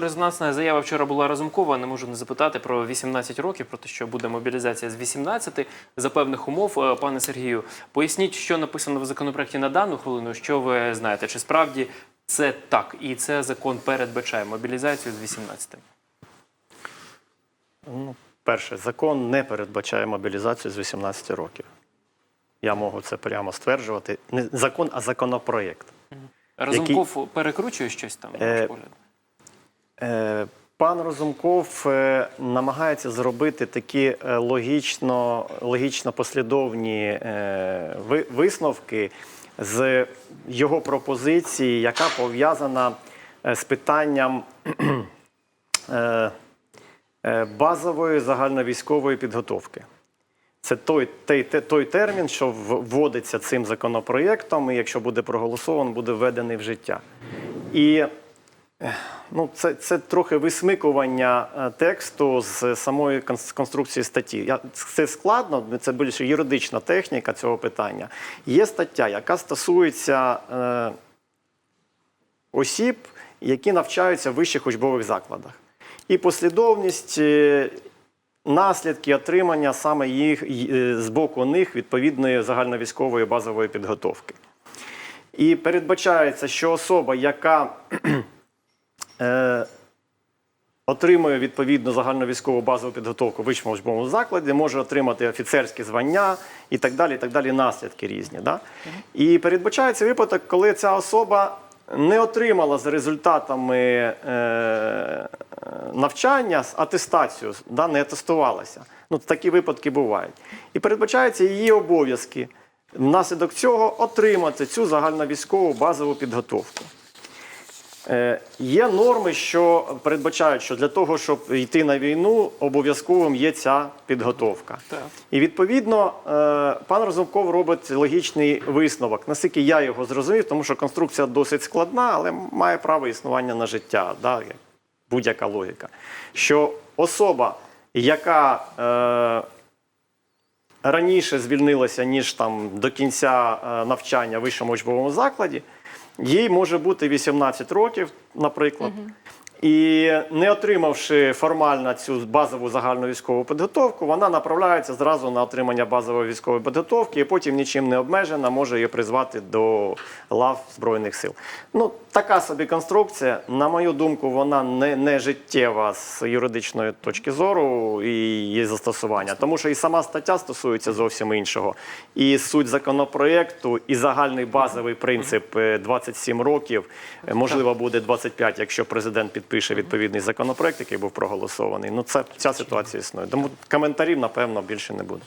резонансна заява вчора була Разумкова. Не можу не запитати про 18 років, про те, що буде мобілізація з 18 за певних умов. Е, Пане Сергію, поясніть, що написано в законопроекті на дану хвилину. Що ви знаєте? Чи справді це так? І це закон передбачає мобілізацію з 18? Ну, перше, закон не передбачає мобілізацію з 18 років. Я можу це прямо стверджувати. Не закон, а законопроєкт. Разумков перекручує щось там? Е, Пан Розумков е, намагається зробити такі е, логічно, логічно послідовні е, висновки з його пропозиції, яка пов'язана е, з питанням е, е, базової загальновійськової підготовки. Це той, той, той термін, що вводиться цим законопроєктом, і якщо буде проголосовано, буде введений в життя. І Ну, це, це трохи висмикування е, тексту з самої конструкції статті. Це складно, це більше юридична техніка цього питання. Є стаття, яка стосується е, осіб, які навчаються в вищих учбових закладах. І послідовність е, наслідки отримання саме їх е, з боку них відповідної загальновійськової базової підготовки. І передбачається, що особа, яка е, отримує відповідну загальновійськову базову підготовку в вищому закладі, може отримати офіцерські звання і так далі, і так далі, наслідки різні. Да? І передбачається випадок, коли ця особа не отримала за результатами е, навчання атестацію, да, не атестувалася. Ну, такі випадки бувають. І передбачаються її обов'язки внаслідок цього отримати цю загальновійськову базову підготовку. Е, Є норми, що передбачають, що для того, щоб йти на війну, обов'язковим є ця підготовка. Так. І відповідно е, пан Разумков робить логічний висновок. Наскільки я його зрозумів, тому що конструкція досить складна, але має право існування на життя, да, як будь-яка логіка. Що особа, яка е, раніше звільнилася, ніж там до кінця е, навчання в вищому учбовому закладі, їй може бути 18 років, наприклад. І не отримавши формально цю базову загальну військову підготовку, вона направляється зразу на отримання базової військової підготовки і потім нічим не обмежена, може її призвати до лав Збройних сил. Ну, така собі конструкція. На мою думку, вона не, не життєва з юридичної точки зору і її застосування, тому що і сама стаття стосується зовсім іншого. І суть законопроєкту, і загальний базовий принцип е, 27 років, е, можливо, буде 25, якщо президент підпише відповідний законопроект, який був проголосований. Ну, це ця ситуація існує. Тому коментарів, напевно, більше не буде.